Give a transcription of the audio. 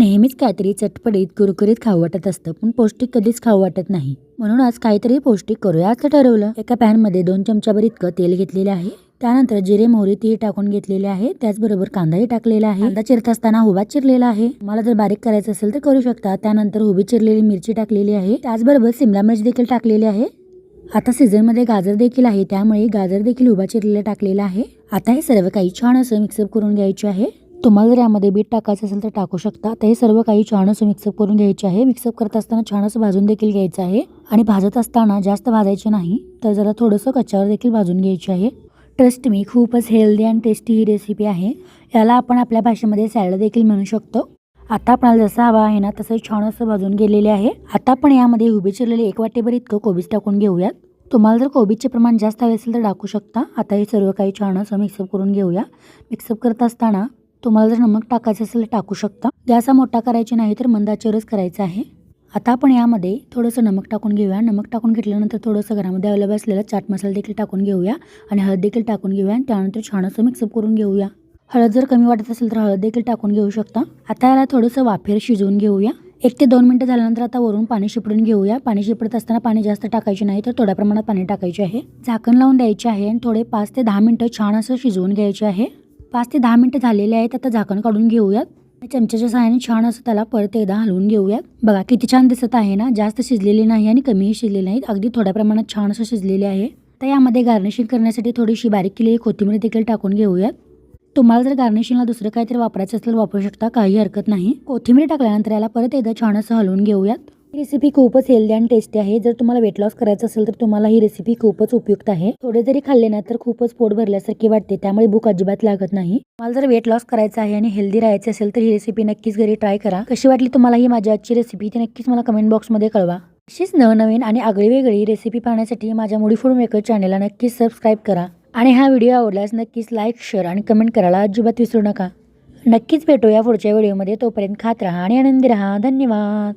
नेहमीच काहीतरी चटपटीत कुरकुरीत खाऊ वाटत असतं पण पौष्टिक कधीच खाऊ वाटत नाही. म्हणून आज काहीतरी पौष्टिक करूया असं ठरवलं. एका पॅनमध्ये दोन चमच्याभर इतकं तेल घेतलेलं आहे. त्यानंतर जिरे मोहरी तीळ टाकून घेतलेले आहे. त्याचबरोबर कांदाही टाकलेला आहे. कांदा चिरत असताना हुबा चिरलेला आहे. मला जर बारीक करायचं असेल तर करू शकता. त्यानंतर हुबी चिरलेली मिरची टाकलेली आहे. त्याचबरोबर सिमला मिरची देखील टाकलेली आहे. आता सीझनमध्ये गाजर देखील आहे. त्यामुळे गाजर देखील उभा चिरलेला टाकलेला आहे. आता हे सर्व काही छान असं मिक्सअप करून घ्यायचे आहे. तुम्हाला जर यामध्ये बीट टाकायचं असेल तर टाकू शकता. ते हे सर्व काही छान असं मिक्सअप करून घ्यायचे आहे. मिक्सअप करत असताना छान असं भाजून देखील घ्यायचं आहे. आणि भाजत असताना जास्त भाजायचे नाही तर जरा थोडंसं कच्च्यावर देखील भाजून घ्यायचे आहे. ट्रस्ट मी खूपच हेल्दी अँड टेस्टी ही रेसिपी आहे. याला आपण आपल्या भाषेमध्ये सॅलड देखील म्हणू शकतो. आता आपल्याला जसं हवा आहे ना तसं छान असं भाजून गेलेले आहे. आता आपण यामध्ये उभी चिरलेले एक वाटेभर इतकं कोबीज टाकून घेऊयात. तुम्हाला जर कोबीजचे प्रमाण जास्त हवे असेल तर टाकू शकता. आता हे सर्व काही छान असं मिक्सअप करून घेऊया. मिक्सअप करत असताना तुम्हाला जर नमक टाकायचं असेल तर टाकू शकता. गॅसा मोठा करायची नाही तर मंदाचेरच करायचा आहे. आता आपण यामध्ये थोडंसं नमक टाकून घेऊया. नमक टाकून घेतल्यानंतर थोडंसं घरामध्ये अवेलेबल असलेला चाट मसाला देखील टाकून घेऊया आणि हळद देखील टाकून घेऊया आणि त्यानंतर छान असं मिक्सअप करून घेऊया. हळद जर कमी वाटत असेल तर हळद देखील टाकून घेऊ शकता. आता याला थोडंसं वाफेर शिजवून घेऊया. एक ते दोन मिनटं झाल्यानंतर आता वरून पाणी शिपडून घेऊया. पाणी शिपडत असताना पाणी जास्त टाकायचे नाही तर थोड्या प्रमाणात पाणी टाकायचे आहे. झाकण लावून द्यायचे आहे आणि थोडे पाच ते दहा मिनटं छान असं शिजवून घ्यायचे आहे. पाच ते दहा मिनटं झालेले आहेत आता झाकण काढून घेऊयात. चमच्याच्या सहाय्याने छान असं त्याला परत एकदा हलवून घेऊयात. बघा किती छान दिसत आहे ना? जास्त शिजलेली नाही आणि कमीही शिजलेली नाही अगदी थोड्या प्रमाणात छान असं शिजलेले आहे. तर यामध्ये गार्निशिंग करण्यासाठी थोडीशी बारीक केलेली कोथिंबीर देखील टाकून घेऊयात. तुम्हाला जर गार्निशिंगला दुसरं काहीतरी वापरायचं असेल वापरू शकता. काही हरकत नाही. कोथिंबीर टाकल्यानंतर याला परत एकदा छान असं हलवून घेऊयात. रेसिपी खूपच हेल्दी आणि टेस्टी आहे. जर तुम्हाला वेट लॉस करायचं असेल तर तुम्हाला ही रेसिपी खूपच उपयुक्त आहे. थोडे जरी खाल्ले ना तर खूपच पोट भरल्यासारखी वाटते. त्यामुळे भूक अजिबात लागत नाही. मला जर वेट लॉस करायचं आहे आणि हेल्दी राहायचं असेल तर ही रेसिपी नक्कीच घरी ट्राय करा. कशी वाटली तुम्हाला ही माझी आजची रेसिपी ती नक्कीच मला कमेंट बॉक्समध्ये कळवा. अशीच नवनवीन आणि आगळीवेगळी रेसिपी पाहण्यासाठी माझ्या मुडी फूड मेकर चॅनलला नक्कीच सबस्क्राईब करा. आणि हा व्हिडिओ आवडल्यास नक्कीच लाईक शेअर आणि कमेंट करायला अजिबात विसरू नका. नक्कीच भेटूया पुढच्या व्हिडिओमध्ये तोपर्यंत खात राहा आणि आनंदी राहा. धन्यवाद.